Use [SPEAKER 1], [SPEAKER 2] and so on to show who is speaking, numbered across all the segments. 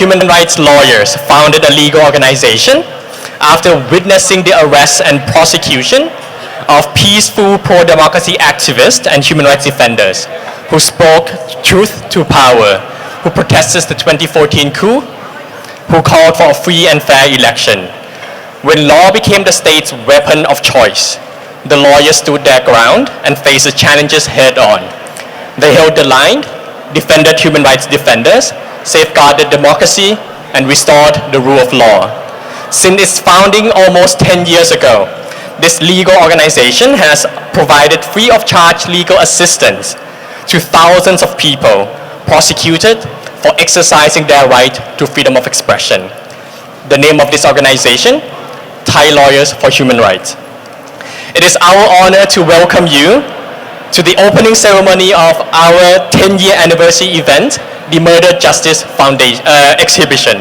[SPEAKER 1] human rights lawyers founded a legal organization after witnessing the arrest and prosecution of peaceful pro-democracy activists and human rights defenders who spoke truth to power, who protested the 2014 coup, who called for a free and fair election. When law became the state's weapon of choice, the lawyers stood their ground and faced the challenges head on. They held the line, defended human rights defenders, safeguarded democracy, and restored the rule of law. Since its founding almost 10 years ago, this legal organization has provided free of charge legal assistance to thousands of people prosecuted for exercising their right to freedom of expression. The name of this organization, Thai Lawyers for Human Rights. It is our honor to welcome you to the opening ceremony of our 10-year anniversary event, the Murder Justice Foundation uh, exhibition.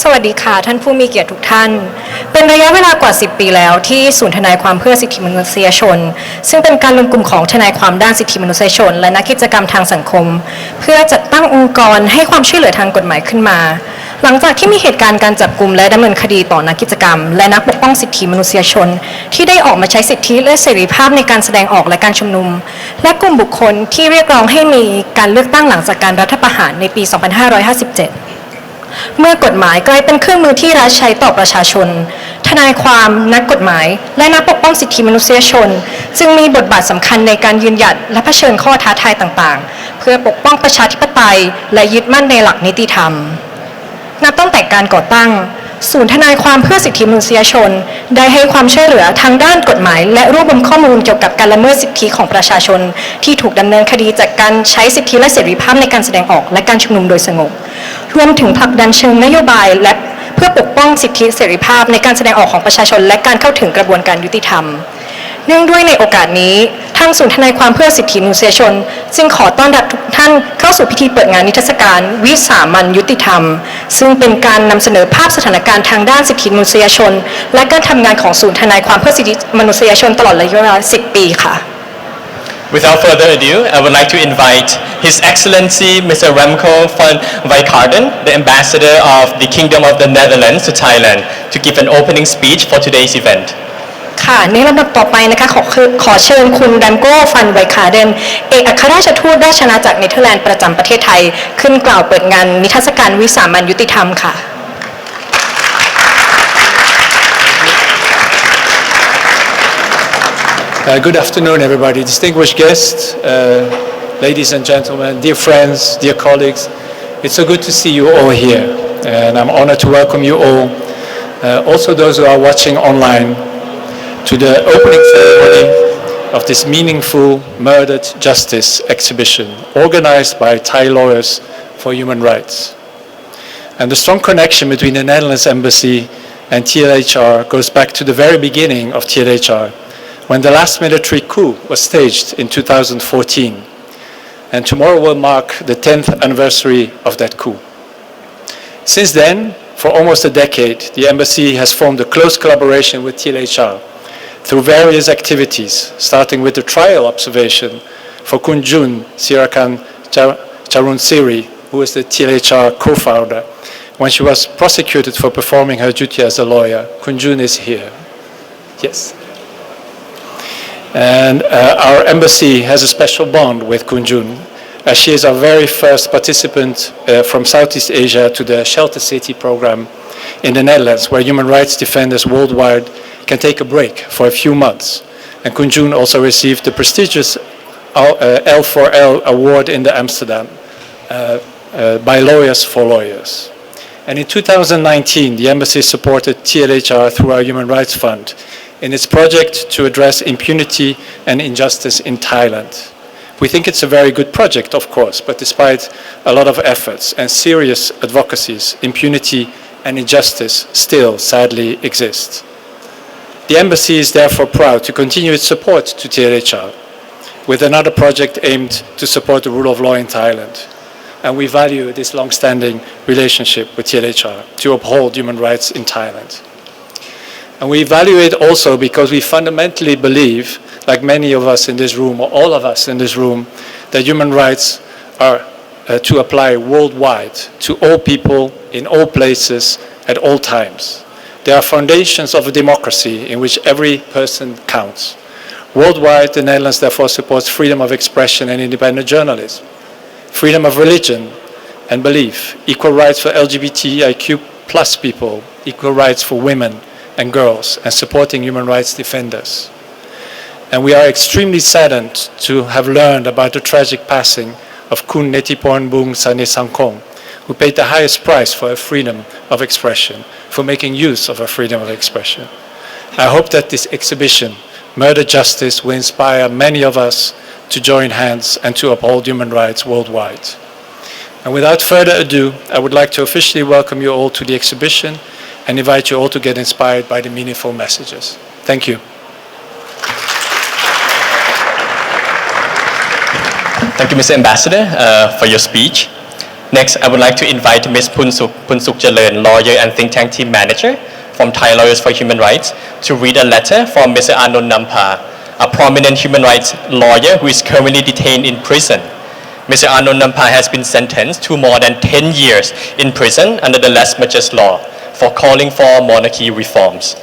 [SPEAKER 2] สวัสดีค่ะ ท่านผู้มีเกียรติทุกท่าน เป็นระยะเวลากว่า 10 ปีแล้วที่ศูนย์ทนายความเพื่อสิทธิมนุษยชน ซึ่งเป็นการรวมกลุ่มของทนายความด้านสิทธิมนุษยชน และนักกิจกรรมทางสังคม เพื่อจัดตั้งองค์กรให้ความช่วยเหลือทางกฎหมายขึ้นมา หลังจากที่มีเหตุการณ์การจับกลุ่มและดำเนินคดีต่อนักกิจกรรม และนักปกป้องสิทธิมนุษยชน ที่ได้ออกมาใช้สิทธิและเสรีภาพในการแสดงออกและการชุมนุม และกลุ่มบุคคลที่เรียกร้องให้มีการเลือกตั้งหลังจากการรัฐประหารในปี 2557 เมื่อกฎหมายกลายเป็นเครื่องมือที่รัฐใช้ต่อประชาชน ทนายความนักกฎหมาย และนักปกป้องสิทธิมนุษยชน จึงมีบทบาทสำคัญในการยืนหยัดและเผชิญข้อท้าทายต่างๆ เพื่อปกป้องประชาธิปไตย และยึดมั่นในหลักนิติธรรม นับตั้งแต่การก่อตั้ง ศูนย์ทนายความเพื่อสิทธิมนุษยชน ได้ให้ความช่วยเหลือทางด้านกฎหมาย และรวบรวมข้อมูลเกี่ยวกับการละเมิดสิทธิของประชาชน ที่ถูกดำเนินคดีจากการใช้สิทธิและเสรีภาพในการแสดงออกและการชุมนุมโดยสงบรวมถึงผลักดันเชิงนโยบายและเพื่อปกป้องสิทธิเสรีภาพในการแสดงออกของประชาชน และการเข้าถึงกระบวนการยุติธรรม เนื่องด้วยในโอกาสนี้ ทางศูนย์ทนายความเพื่อสิทธิมนุษยชน จึงขอต้อนรับทุกท่านเข้าสู่พิธีเปิดงานนิทรรศการวิสามันยุติธรรม ซึ่งเป็นการนำเสนอภาพสถานการณ์ทางด้านสิทธิมนุษยชน และการทำงานของศูนย์ทนายความเพื่อสิทธิมนุษยชนตลอดระยะเวลา 10 ปีค่ะ
[SPEAKER 1] Without further ado, I would like to invite His Excellency Mr. Remco van Wijkarden, the Ambassador of the Kingdom of the Netherlands to Thailand, to give an opening speech for today's event.
[SPEAKER 2] ค่ะในลำดับต่อไปนะคะขอขอเชิญคุณแรมโก้ฟันไวคาเดน เอกอัครราชทูตราชอาณาจักรเนเธอร์แลนด์ประจำประเทศไทย ขึ้นกล่าวเปิดงานนิทรรศการวิสามันยุติธรรมค่ะ
[SPEAKER 3] Uh, good afternoon, everybody. Distinguished guests, uh, ladies and gentlemen, dear friends, dear colleagues. It's so good to see you all here, and I'm honored to welcome you all, uh, also those who are watching online, to the opening ceremony of this meaningful Murdered Justice exhibition organized by Thai Lawyers for Human Rights. And the strong connection between the Netherlands Embassy and TLHR goes back to the very beginning of TLHR, when the last military coup was staged in 2014. And tomorrow will mark the 10th anniversary of that coup. Since then, for almost a decade, the embassy has formed a close collaboration with TLHR through various activities, starting with the trial observation for Kunjun Sirakan Charun Siri, who is the TLHR co-founder, when she was prosecuted for performing her duty as a lawyer. Kunjun is here. Yes. And uh, our embassy has a special bond with Kunjun, as she is our very first participant uh, from Southeast Asia to the Shelter City program in the Netherlands, where human rights defenders worldwide can take a break for a few months. And Kunjun also received the prestigious L- uh, L4L award in the Amsterdam uh, uh, by Lawyers for Lawyers. And in 2019, the embassy supported TLHR through our Human Rights Fund in its project to address impunity and injustice in Thailand. We think it's a very good project, of course, but despite a lot of efforts and serious advocacies, impunity and injustice still sadly exist. The embassy is therefore proud to continue its support to TLHR with another project aimed to support the rule of law in Thailand. And we value this long-standing relationship with TLHR to uphold human rights in Thailand. And we value it also because we fundamentally believe, like many of us in this room, or all of us in this room, that human rights are uh, to apply worldwide to all people in all places at all times. They are foundations of a democracy in which every person counts. Worldwide, the Netherlands therefore supports freedom of expression and independent journalism, freedom of religion and belief, equal rights for LGBTIQ plus people, equal rights for women and girls, and supporting human rights defenders. And we are extremely saddened to have learned about the tragic passing of Kun Netiporn Bung Sane Sangkong, who paid the highest price for her freedom of expression, for making use of her freedom of expression. I hope that this exhibition, Murder Justice, will inspire many of us to join hands and to uphold human rights worldwide. And without further ado, I would like to officially welcome you all to the exhibition and invite you all to get inspired by the meaningful messages. Thank you.
[SPEAKER 1] Thank you, Mr. Ambassador, uh, for your speech. Next, I would like to invite Ms. Punsuk, Punsuk Jalern, lawyer and think tank team manager from Thai Lawyers for Human Rights, to read a letter from Mr. Anand Nampa, a prominent human rights lawyer who is currently detained in prison. Mr. Anand Nampa has been sentenced to more than 10 years in prison under the less majors law for calling for monarchy reforms.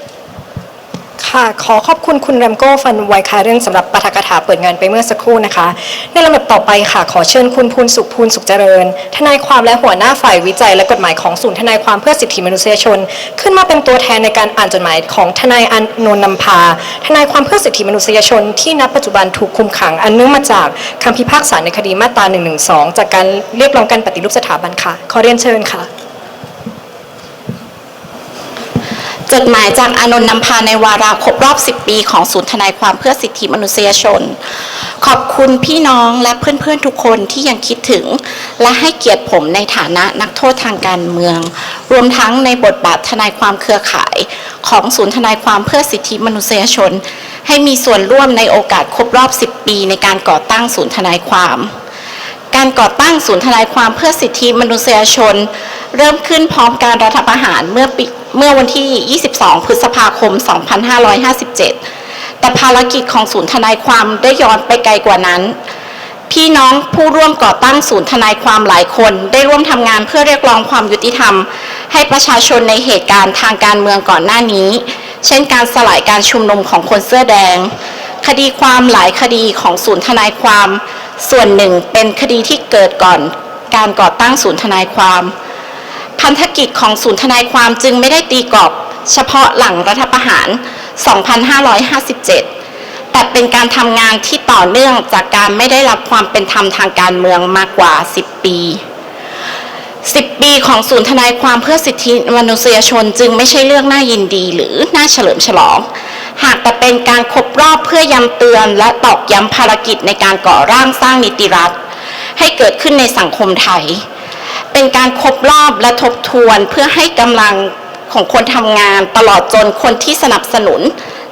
[SPEAKER 2] ค่ะ ขอขอบคุณคุณแรมโก้ฟันไวคาเรนสำหรับปาฐกถาเปิดงานไปเมื่อสักครู่นะคะ ในลำดับต่อไปค่ะ ขอเชิญคุณภูนสุขภูนสุขเจริญ ทนายความและหัวหน้าฝ่ายวิจัยและกฎหมายของศูนย์ทนายความเพื่อสิทธิมนุษยชน ขึ้นมาเป็นตัวแทนในการอ่านจดหมายของทนายอนนนนำพา ทนายความเพื่อสิทธิมนุษยชน ที่ณปัจจุบันถูกคุมขังอันเนื่องมาจากคำพิพากษาในคดีมาตรา112 จากการเรียกร้องการปฏิรูปสถาบันค่ะ ขอเรียนเชิญค่ะ
[SPEAKER 4] จดหมายจากอานนท์นำพาในวาระครบรอบ 10 ปีของศูนย์ทนายความเพื่อสิทธิมนุษยชน ขอบคุณพี่น้องและเพื่อนๆทุกคนที่ยังคิดถึง และให้เกียรติผมในฐานะนักโทษทางการเมือง รวมทั้งในบทบาททนายความเครือข่าย ของศูนย์ทนายความเพื่อสิทธิมนุษยชน ให้มีส่วนร่วมในโอกาสครบรอบ 10 ปีในการก่อตั้งศูนย์ทนายความ การก่อตั้งศูนย์ทนายความเพื่อสิทธิมนุษยชน เริ่มขึ้นพร้อมการรัฐประหารเมื่อเมื่อวันที่ 22 พฤษภาคม 2557 แต่ภารกิจของศูนย์ทนายความได้ย้อนไปไกลกว่านั้น พี่น้องผู้ร่วมก่อตั้งศูนย์ทนายความหลายคนได้ร่วมทำงานเพื่อเรียกร้องความยุติธรรม ให้ประชาชนในเหตุการณ์ทางการเมืองก่อนหน้านี้ เช่นการสลายการชุมนุมของคนเสื้อแดง คดีความหลายคดีของศูนย์ทนายความ ส่วนหนึ่งเป็นคดีที่เกิดก่อนการก่อตั้งศูนย์ทนายความ พันธกิจของศูนย์ทนายความจึงไม่ได้ตีกรอบเฉพาะหลังรัฐประหาร 2557 แต่เป็นการทำงานที่ต่อเนื่องจากการไม่ได้รับความเป็นธรรมทางการเมืองมากกว่า 10 ปี 10 ปีของศูนย์ทนายความเพื่อสิทธิมนุษยชนจึงไม่ใช่เรื่องน่ายินดีหรือน่าเฉลิมฉลอง หากแต่เป็นการครบรอบเพื่อย้ำเตือน และตอกย้ำภารกิจในการก่อร่างสร้างนิติรัฐ ให้เกิดขึ้นในสังคมไทย เป็นการครบรอบและทบทวนเพื่อให้กำลังของคนทำงานตลอดจนคนที่สนับสนุน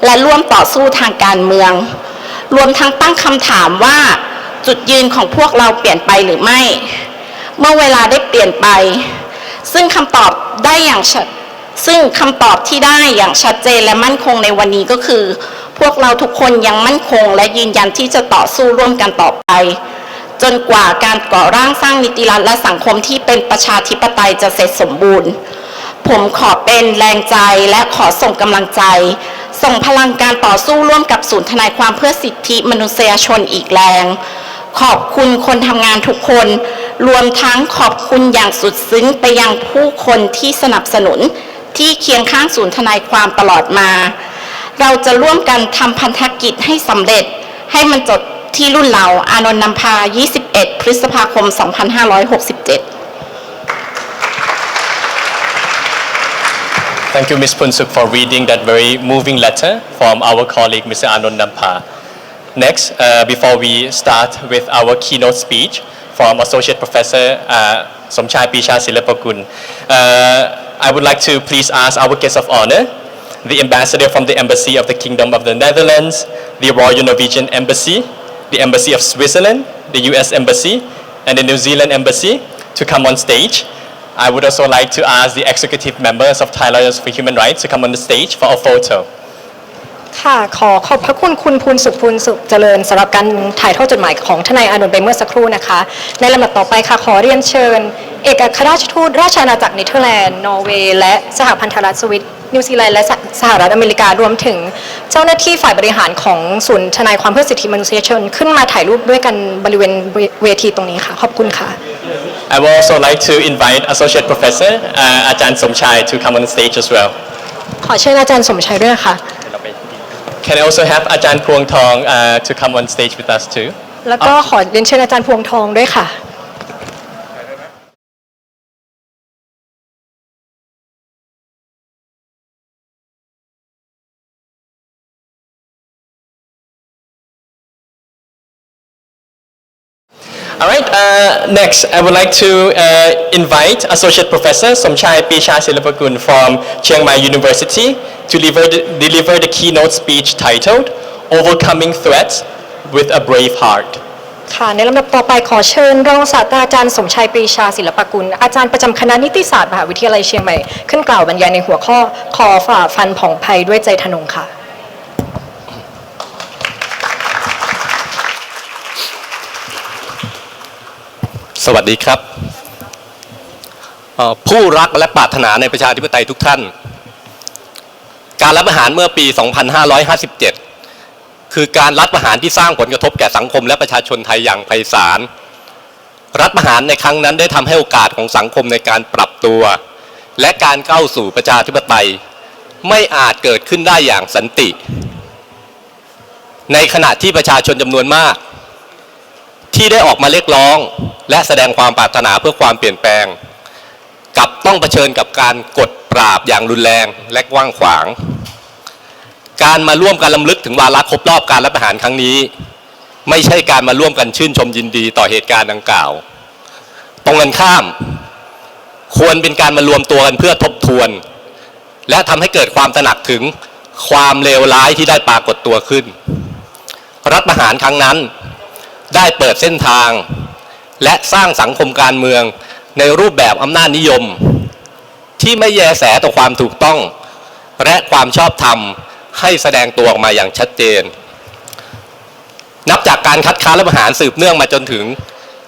[SPEAKER 4] และร่วมต่อสู้ทางการเมือง รวมทั้งตั้งคำถามว่าจุดยืนของพวกเราเปลี่ยนไปหรือไม่ เมื่อเวลาได้เปลี่ยนไป ซึ่งคำตอบได้อย่างชัด ซึ่งคำตอบที่ได้อย่างชัดเจนและมั่นคงในวันนี้ก็คือ พวกเราทุกคนยังมั่นคง และยืนยันที่จะต่อสู้ร่วมกันต่อไป จนกว่าการก่อร่างสร้างนิติรัฐและสังคมที่เป็นประชาธิปไตยจะเสร็จสมบูรณ์ ผมขอเป็นแรงใจและขอส่งกำลังใจ ส่งพลังการต่อสู้ร่วมกับศูนย์ทนายความเพื่อสิทธิมนุษยชนอีกแรง ขอบคุณคนทำงานทุกคนรวมทั้งขอบคุณอย่างสุดซึ้งไปยังผู้คนที่สนับสนุน ที่เคียงข้างศูนย์ทนายความตลอดมา เราจะร่วมกันทำพันธกิจให้สำเร็จ ให้มันจดที่รุ่นเรา อานนท์นำพา 21 พฤษภาคม 2567
[SPEAKER 1] Thank you, Ms. Punsuk, for reading that very moving letter from our colleague, Mr. Anand Nampa. Next, uh, before we start with our keynote speech from Associate Professor uh, Somchai Pisha Silapakun, uh, I would like to please ask our guest of honor, the ambassador from the Embassy of the Kingdom of the Netherlands, the Royal Norwegian Embassy, the Embassy of Switzerland, the US Embassy, and the New Zealand Embassy to come on stage. I would also like to ask the executive members of Thai Lawyers for Human Rights to come on the stage for a photo.
[SPEAKER 2] ค่ะขอขอบพระคุณคุณภูลสุขภูลสุขเจริญสำหรับการถ่ายทอดจดหมายของทนายอานนท์ไปเมื่อสักครู่นะคะ ในลำดับต่อไปค่ะขอเรียนเชิญ เอกอัครราชทูตราชอาณาจักรเนเธอร์แลนด์นอร์เวย์และสหพันธรัฐสวิตนิวซีแลนด์และสหสหรัฐอเมริการวมถึงเจ้าหน้าที่ฝ่ายบริหารของศูนย์ทนายความเพื่อสิทธิมนุษยชน ขึ้นมาถ่ายรูปด้วยกันบริเวณเวทีตรงนี้ค่ะ ขอบคุณค่ะ
[SPEAKER 1] I would also like to invite Associate Professor uh, Ajahn Somchai to come on the stage as well.
[SPEAKER 2] ขอเชิญอาจารย์สมชัยด้วยค่ะ
[SPEAKER 1] Can I also have Ajahn Phuong Thong uh, to come on stage with us too?
[SPEAKER 2] แล้วก็ขอเรียนเชิญอาจารย์พวงทองด้วยค่ะ
[SPEAKER 1] uh, next, I would like to uh, invite Associate Professor Somchai Pisha Silapakun from Chiang Mai University to deliver the, deliver the keynote speech titled Overcoming Threats with a Brave Heart.
[SPEAKER 2] ค่ะในลำดับต่อไปขอเชิญรองศาสตราจารย์สมชัยปรีชาศิลปกุล อาจารย์ประจำคณะนิติศาสตร์มหาวิทยาลัยเชียงใหม่ ขึ้นกล่าวบรรยายในหัวข้อคอฝ่าฟันผ่องภัยด้วยใจทนงค่ะ
[SPEAKER 5] สวัสดีครับ ผู้รักและปรารถนาในประชาธิปไตยทุกท่าน การรัฐประหารเมื่อปี 2557 คือการรัฐประหารที่สร้างผลกระทบแก่สังคมและประชาชนไทยอย่างไพศาล รัฐประหารในครั้งนั้นได้ทำให้โอกาสของสังคมในการปรับตัว และการเข้าสู่ประชาธิปไตย ไม่อาจเกิดขึ้นได้อย่างสันติ ในขณะที่ประชาชนจำนวนมาก ที่ได้ออกมาเรียกร้อง และแสดงความปรารถนาเพื่อความเปลี่ยนแปลง กับต้องเผชิญกับการกดปราบอย่างรุนแรงและกว้างขวาง การมาร่วมกันลำลึกถึงวาระครบรอบการรัฐประหารครั้งนี้ ไม่ใช่การมาร่วมกันชื่นชมยินดีต่อเหตุการณ์ดังกล่าว ตรงกันข้าม ควรเป็นการมารวมตัวกันเพื่อทบทวน และทำให้เกิดความตระหนักถึงความเลวร้ายที่ได้ปรากฏตัวขึ้น รัฐประหารครั้งนั้น ได้เปิดเส้นทาง และสร้างสังคมการเมืองในรูปแบบอำนาจนิยม ที่ไม่แยแสต่อความถูกต้อง และความชอบธรรมให้แสดงตัวออกมาอย่างชัดเจน นับจากการคัดค้านรัฐประหารสืบเนื่องมาจนถึง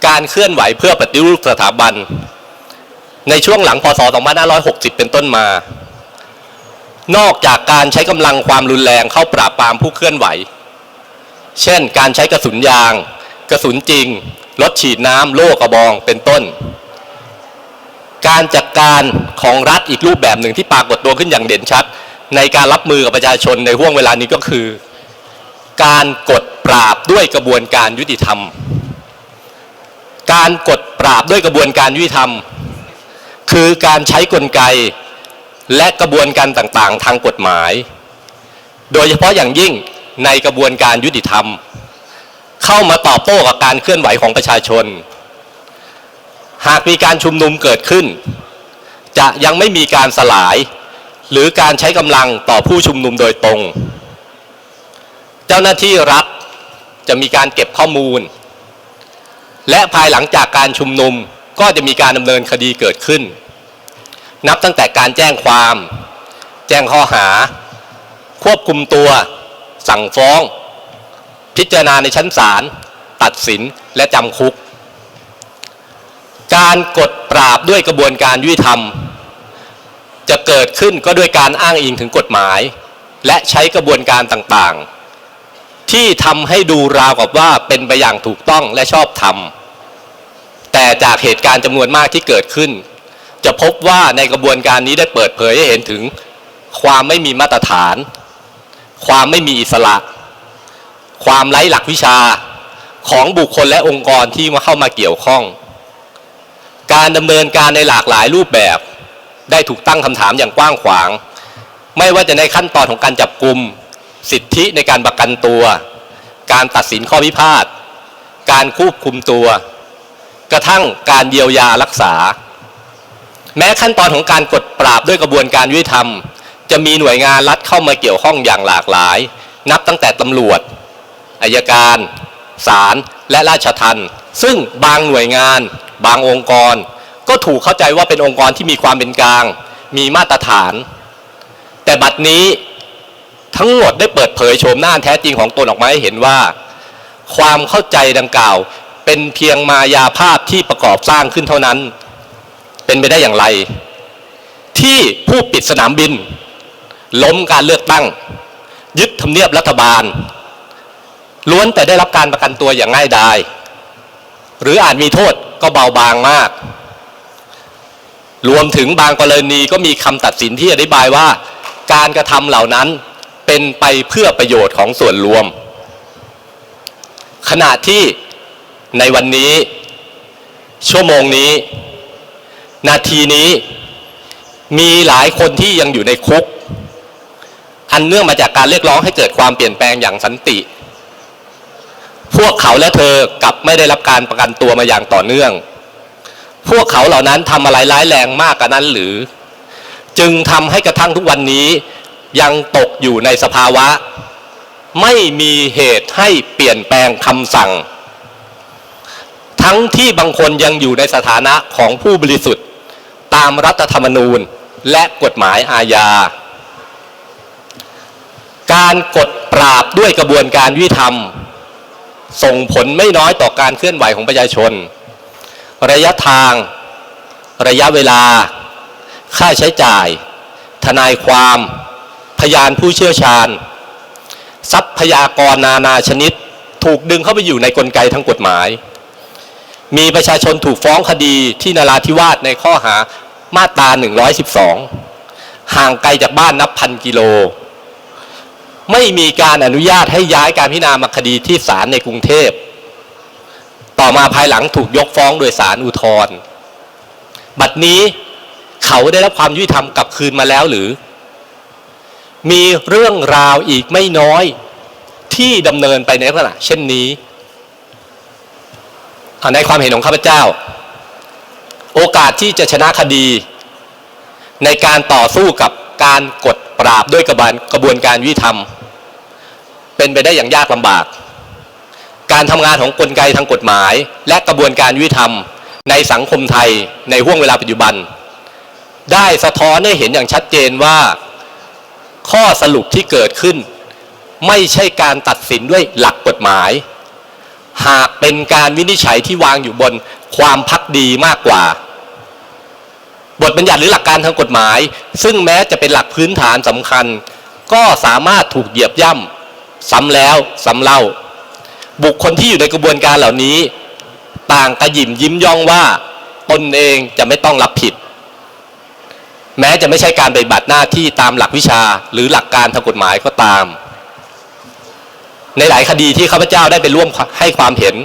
[SPEAKER 5] การเคลื่อนไหวเพื่อปฏิรูปสถาบัน ในช่วงหลังพศ 2560 เป็นต้นมา นอกจากการใช้กำลังความรุนแรงเข้าปราบปรามผู้เคลื่อนไหว เช่น การใช้กระสุนยาง กระสุนจริง รถฉีดน้ำโล่กระบองเป็นต้น การจัดการของรัฐอีกรูปแบบหนึ่งที่ปรากฏตัวขึ้นอย่างเด่นชัด ในการรับมือกับประชาชนในห่วงเวลานี้ก็คือ การกดปราบด้วยกระบวนการยุติธรรม การกดปราบด้วยกระบวนการยุติธรรม คือการใช้กลไกและกระบวนการต่างๆ ทางกฎหมาย โดยเฉพาะอย่างยิ่งในกระบวนการยุติธรรม เข้ามาตอบโต้กับการเคลื่อนไหวของประชาชน หากมีการชุมนุมเกิดขึ้น จะยังไม่มีการสลาย หรือการใช้กำลังต่อผู้ชุมนุมโดยตรง เจ้าหน้าที่รัฐจะมีการเก็บข้อมูล และภายหลังจากการชุมนุมก็จะมีการดำเนินคดีเกิดขึ้น นับตั้งแต่การแจ้งความ แจ้งข้อหา ควบคุมตัว สั่งฟ้อง พิจารณาในชั้นศาลตัดสินและจำคุก การกดปราบด้วยกระบวนการยุติธรรม จะเกิดขึ้นก็ด้วยการอ้างอิงถึงกฎหมาย และใช้กระบวนการต่างๆ ที่ทำให้ดูราวกับว่าเป็นไปอย่างถูกต้องและชอบธรรม แต่จากเหตุการณ์จำนวนมากที่เกิดขึ้น จะพบว่าในกระบวนการนี้ได้เปิดเผยให้เห็นถึงความไม่มีมาตรฐาน ความไม่มีอิสระ ความไร้หลักวิชาของบุคคลและองค์กรที่มาเข้ามาเกี่ยวข้อง การดำเนินการในหลากหลายรูปแบบ ได้ถูกตั้งคำถามอย่างกว้างขวาง ไม่ว่าจะในขั้นตอนของการจับกลุ่ม สิทธิในการประกันตัว การตัดสินข้อพิพาทการควบคุมตัว กระทั่งการเยียวยารักษา แม้ขั้นตอนของการกดปราบด้วยกระบวนการยุติธรรม จะมีหน่วยงานรัฐเข้ามาเกี่ยวข้องอย่างหลากหลาย นับตั้งแต่ตำรวจ อายการศาลและราชทัณฑ์ซึ่งบางหน่วยงาน บางองค์กร ก็ถูกเข้าใจว่าเป็นองค์กรที่มีความเป็นกลาง มีมาตรฐาน แต่บัดนี้ทั้งหมดได้เปิดเผยโฉมหน้าแท้จริงของตนออกมาให้เห็นว่า ความเข้าใจดังกล่าว เป็นเพียงมายาภาพที่ประกอบสร้างขึ้นเท่านั้น เป็นไปได้อย่างไร ที่ผู้ปิดสนามบิน ล้มการเลือกตั้ง ยึดทำเนียบรัฐบาล ล้วนแต่ได้รับการประกันตัวอย่างง่ายดาย หรืออาจมีโทษก็เบาบางมาก รวมถึงบางกรณีก็มีคำตัดสินที่อธิบายว่า การกระทำเหล่านั้นเป็นไปเพื่อประโยชน์ของส่วนรวม ขณะที่ในวันนี้ ชั่วโมงนี้ นาทีนี้มีหลายคนที่ยังอยู่ในคุก อันเนื่องมาจากการเรียกร้องให้เกิดความเปลี่ยนแปลงอย่างสันติ พวกเขาและเธอกลับไม่ได้รับการประกันตัวมาอย่างต่อเนื่อง พวกเขาเหล่านั้นทำอะไรร้ายแรงมากกว่านั้นหรือ จึงทำให้กระทั่งทุกวันนี้ยังตกอยู่ในสภาวะ ไม่มีเหตุให้เปลี่ยนแปลงคำสั่ง ทั้งที่บางคนยังอยู่ในสถานะของผู้บริสุทธิ์ ตามรัฐธรรมนูญและกฎหมายอาญา การกดปราบด้วยกระบวนการยุติธรรม ส่งผลไม่น้อยต่อการเคลื่อนไหวของประชาชน ระยะทาง ระยะเวลา ค่าใช้จ่าย ทนายความ พยานผู้เชี่ยวชาญ ทรัพยากรนานาชนิด ถูกดึงเข้าไปอยู่ในกลไกทางกฎหมาย มีประชาชนถูกฟ้องคดีที่นราธิวาสในข้อหามาตรา 112 ห่างไกลจากบ้านนับพันกิโล ไม่มีการอนุญาตให้ย้ายการพิจารณามาคดีที่ศาลในกรุงเทพ ต่อมาภายหลังถูกยกฟ้องโดยศาลอุทธรณ์บัดนี้เขาได้รับความยุติธรรมกลับคืนมาแล้วหรือ มีเรื่องราวอีกไม่น้อยที่ดำเนินไปในลักษณะเช่นนี้ในความเห็นของข้าพเจ้า โอกาสที่จะชนะคดี ในการต่อสู้กับการกดปราบด้วยกระบวนการยุติธรรม เป็นไปได้อย่างยากลำบาก การทำงานของกลไกทางกฎหมาย และกระบวนการยุติธรรม ในสังคมไทยในห่วงเวลาปัจจุบัน ได้สะท้อนให้เห็นอย่างชัดเจนว่า ข้อสรุปที่เกิดขึ้น ไม่ใช่การตัดสินด้วยหลักกฎหมาย หากเป็นการวินิจฉัยที่วางอยู่บนความพักดีมากกว่าบทบัญญัติหรือหลักการทางกฎหมาย ซึ่งแม้จะเป็นหลักพื้นฐานสำคัญ ก็สามารถถูกเหยียบย่ำ ซ้ำแล้วซ้ำเล่า บุคคลที่อยู่ในกระบวนการเหล่านี้ ต่างกระหยิมยิ้มย่องว่าตนเองจะไม่ต้องรับผิด แม้จะไม่ใช่การปฏิบัติหน้าที่ตามหลักวิชาหรือหลักการทางกฎหมายก็ตาม ในหลายคดีที่ข้าพเจ้าได้ไปร่วมให้ความเห็น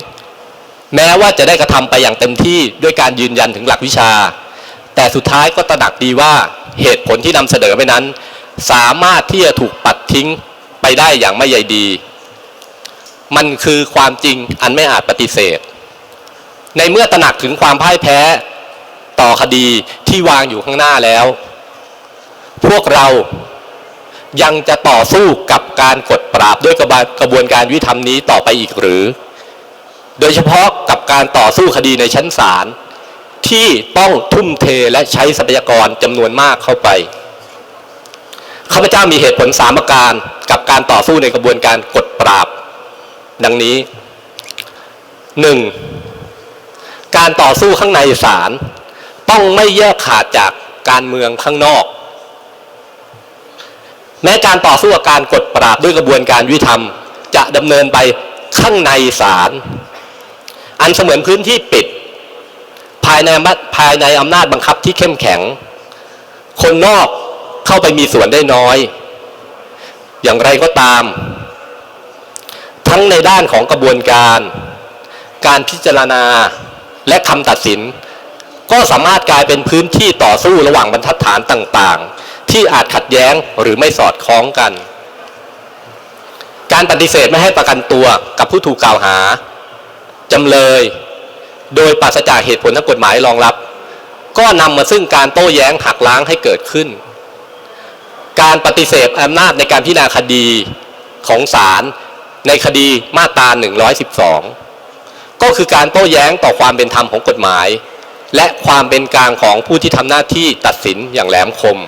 [SPEAKER 5] แม้ว่าจะได้กระทำไปอย่างเต็มที่ด้วยการยืนยันถึงหลักวิชา แต่สุดท้ายก็ตระหนักดีว่าเหตุผลที่นำเสนอไปนั้น สามารถที่จะถูกปัดทิ้ง ไปได้อย่างไม่ใยดี มันคือความจริงอันไม่อาจปฏิเสธ ในเมื่อตระหนักถึงความพ่ายแพ้ต่อคดีที่วางอยู่ข้างหน้าแล้ว พวกเรายังจะต่อสู้กับการกดปราบด้วยกระบวนกระบวนการยุติธรรมนี้ต่อไปอีกหรือ โดยเฉพาะกับการต่อสู้คดีในชั้นศาลที่ต้องทุ่มเทและใช้ทรัพยากรจำนวนมากเข้าไป ข้าพเจ้ามีเหตุผลสามประการกับการต่อสู้ในกระบวนการกดปราบ ดังนี้ 1. การต่อสู้ข้างในศาลต้องไม่แยกขาดจากการเมืองข้างนอก แม้การต่อสู้กับการกดปราบด้วยกระบวนการยุติธรรม จะดำเนินไปข้างในศาลอันเสมือนพื้นที่ปิด ภายในภายในอำนาจบังคับที่เข้มแข็ง คนนอก เข้าไปมีส่วนได้น้อย อย่างไรก็ตาม ทั้งในด้านของกระบวนการ การพิจารณาและคำตัดสิน ก็สามารถกลายเป็นพื้นที่ต่อสู้ระหว่างบรรทัดฐานต่างๆ ที่อาจขัดแย้งหรือไม่สอดคล้องกัน การปฏิเสธไม่ให้ประกันตัวกับผู้ถูกกล่าวหาจำเลย โดยปราศจากเหตุผลทางกฎหมายรองรับก็นำมาซึ่งการโต้แย้งหักล้างให้เกิดขึ้น การปฏิเสธอำนาจในการพิจารณาคดีของศาลในคดีมาตรา 112 ก็คือการโต้แย้งต่อความเป็นธรรมของกฎหมาย และความเป็นกลางของผู้ที่ทำหน้าที่ตัดสินอย่างแหลมคม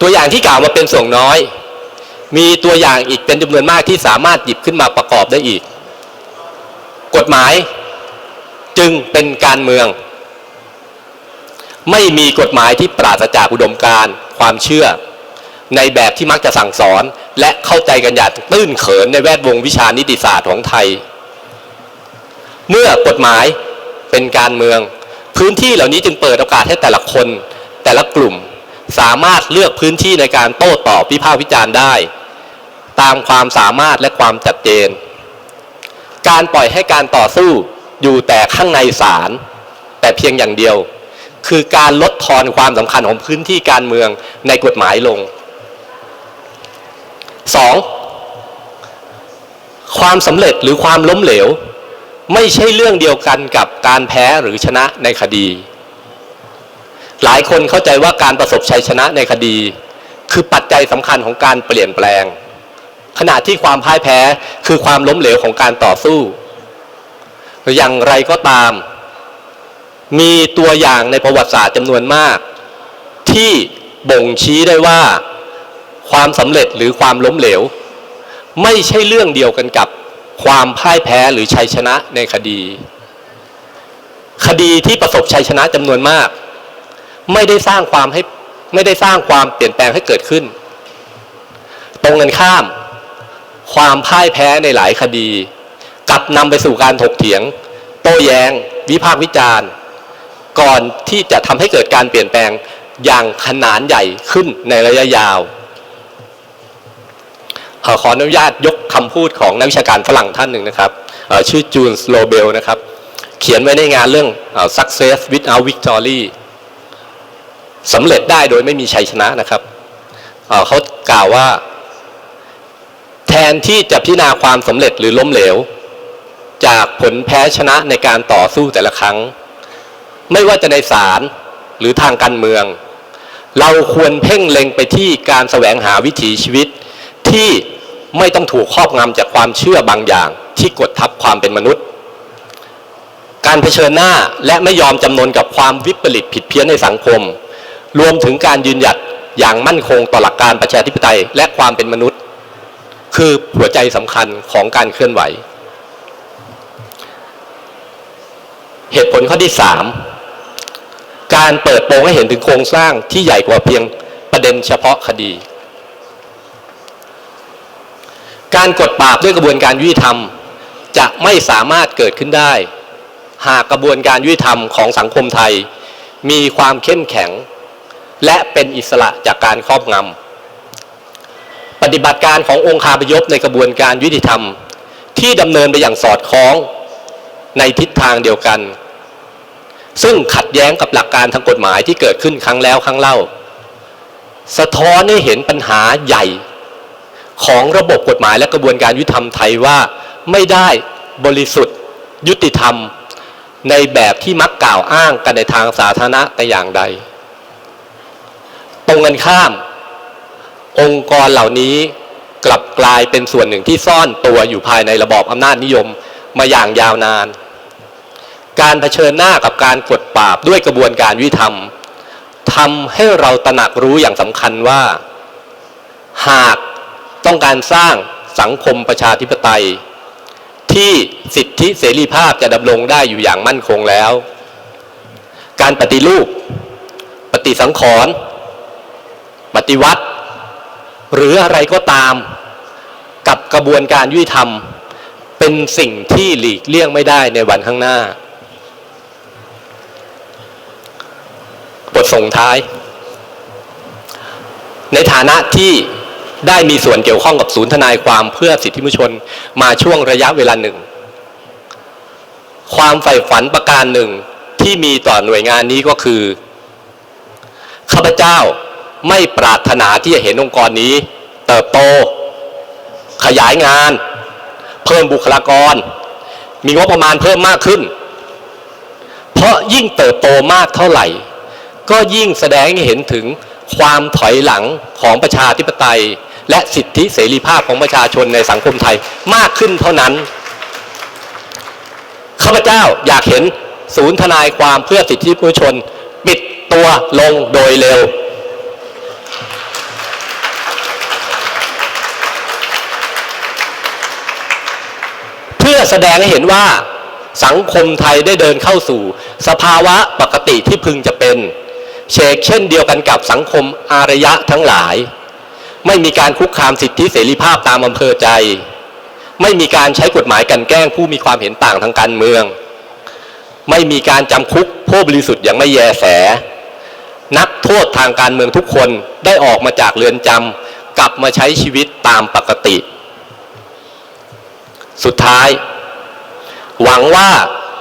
[SPEAKER 5] ตัวอย่างที่กล่าวมาเป็นส่วนน้อย มีตัวอย่างอีกเป็นจำนวนมากที่สามารถหยิบขึ้นมาประกอบได้อีก กฎหมายจึงเป็นการเมือง ไม่มีกฎหมายที่ปราศจากอุดมการความเชื่อ ในแบบที่มักจะสั่งสอน และเข้าใจกันอย่างตื้นเขินในแวดวงวิชานิติศาสตร์ของไทย เมื่อกฎหมายเป็นการเมือง พื้นที่เหล่านี้จึงเปิดโอกาสให้แต่ละคน แต่ละกลุ่ม สามารถเลือกพื้นที่ในการโต้ตอบวิพากษ์วิจารณ์ได้ ตามความสามารถและความจัดเจน การปล่อยให้การต่อสู้อยู่แต่ข้างในศาลแต่เพียงอย่างเดียว คือการลดทอนความสำคัญของพื้นที่การเมืองในกฎหมายลง 2. ความสำเร็จหรือความล้มเหลว ไม่ใช่เรื่องเดียวกันกับการแพ้หรือชนะในคดี หลายคนเข้าใจว่าการประสบชัยชนะในคดี คือปัจจัยสำคัญของการเปลี่ยนแปลง ขณะที่ความพ่ายแพ้คือความล้มเหลวของการต่อสู้อย่างไรก็ตาม มีตัวอย่างในประวัติศาสตร์จำนวนมาก ที่บ่งชี้ได้ว่าความสำเร็จหรือความล้มเหลว ไม่ใช่เรื่องเดียวกันกับความพ่ายแพ้หรือชัยชนะในคดี คดีที่ประสบชัยชนะจำนวนมาก ไม่ได้สร้างความให้ไม่ได้สร้างความเปลี่ยนแปลงให้เกิดขึ้น ตรงกันข้าม ความพ่ายแพ้ในหลายคดี กลับนำไปสู่การถกเถียง โต้แย้ง วิพากษ์วิจารณ์ ก่อนที่จะทำให้เกิดการเปลี่ยนแปลงอย่างขนาดใหญ่ขึ้นในระยะยาวอขออนุญาตยกคำพูดของนักวิชาการฝรั่งท่านหนึ่งนะครับชื่อจูนสโลเบลนะครับ เขียนไว้ในงานเรื่อง success without victory สำเร็จได้โดยไม่มีชัยชนะนะครับเเขากล่าวว่า แทนที่จะพิจารณาความสำเร็จหรือล้มเหลว จากผลแพ้ชนะในการต่อสู้แต่ละครั้ง ไม่ว่าจะในศาลหรือทางการเมือง เราควรเพ่งเล็งไปที่การแสวงหาวิถีชีวิต ที่ไม่ต้องถูกครอบงำจากความเชื่อบางอย่าง ที่กดทับความเป็นมนุษย์ การเผชิญหน้าและไม่ยอมจำนนกับความวิปริตผิดเพี้ยนในสังคม รวมถึงการยืนหยัดอย่างมั่นคงต่อหลักการประชาธิปไตยและความเป็นมนุษย์ คือหัวใจสำคัญของการเคลื่อนไหว เหตุผลข้อที่สาม การเปิดโปงให้เห็นถึงโครงสร้างที่ใหญ่กว่าเพียงประเด็นเฉพาะคดี การกดปราบด้วยกระบวนการยุติธรรม จะไม่สามารถเกิดขึ้นได้ หากกระบวนการยุติธรรมของสังคมไทย มีความเข้มแข็ง และเป็นอิสระจากการครอบงำปฏิบัติการขององค์คาพยพในกระบวนการยุติธรรม ที่ดำเนินไปอย่างสอดคล้องในทิศทางเดียวกัน ซึ่งขัดแย้งกับหลักการทางกฎหมายที่เกิดขึ้นครั้งแล้วครั้งเล่า สะท้อนให้เห็นปัญหาใหญ่ของระบบกฎหมายและกระบวนการยุติธรรมไทยว่าไม่ได้บริสุทธิ์ยุติธรรมในแบบที่มักกล่าวอ้างกันในทางสาธารณะแต่อย่างใด ตรงกันข้าม องค์กรเหล่านี้กลับกลายเป็นส่วนหนึ่งที่ซ่อนตัวอยู่ภายในระบอบอำนาจนิยมมาอย่างยาวนาน การเผชิญหน้ากับการกดปราบด้วยกระบวนการยุติธรรมทำให้เราตระหนักรู้อย่างสำคัญว่า หากต้องการสร้างสังคมประชาธิปไตย ที่สิทธิเสรีภาพจะดำรงได้อยู่อย่างมั่นคงแล้ว การปฏิรูป ปฏิสังขรณ์ปฏิวัติ หรืออะไรก็ตาม กับกระบวนการยุติธรรม เป็นสิ่งที่หลีกเลี่ยงไม่ได้ในวันข้างหน้า ทส่งท้าย ในฐานะที่ได้มีส่วนเกี่ยวข้องกับศูนย์ทนายความเพื่อสิทธิมนุษยชนมาช่วงระยะเวลาหนึ่ง ความใฝ่ฝันประการหนึ่งที่มีต่อหน่วยงานนี้ก็คือข้าพเจ้าไม่ปรารถนาที่จะเห็นองค์กรนี้ เติบโต ขยายงาน เพิ่มบุคลากร มีงบประมาณเพิ่มมากขึ้น เพราะยิ่งเติบโตมากเท่าไหร่ ก็ยิ่งแสดงให้เห็นถึงความถอยหลังของประชาธิปไตย และสิทธิเสรีภาพของประชาชนในสังคมไทยมากขึ้นเท่านั้นข้าพเจ้าอยากเห็นศูนย์ทนายความเพื่อสิทธิมนุษยชนปิดตัวลงโดยเร็ว เพื่อแสดงให้เห็นว่าสังคมไทยได้เดินเข้าสู่ สภาวะปกติที่พึงจะเป็น เชกเช่นเดียวกันกับสังคมอารยะทั้งหลาย ไม่มีการคุกคามสิทธิเสรีภาพตามอำเภอใจ ไม่มีการใช้กฎหมายกันแกล้งผู้มีความเห็นต่างทางการเมือง ไม่มีการจำคุกผู้บริสุทธิ์อย่างไม่แยแส นักโทษทางการเมืองทุกคนได้ออกมาจากเรือนจำกลับมาใช้ชีวิตตามปกติ สุดท้าย หวังว่า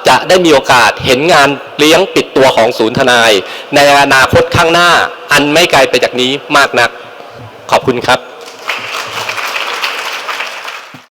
[SPEAKER 5] จะได้มีโอกาสเห็นงานเลี้ยงปิดตัวของศูนย์ทนาย ในอนาคตข้างหน้า อันไม่ไกลไปจากนี้มากนัก ขอบคุณครับ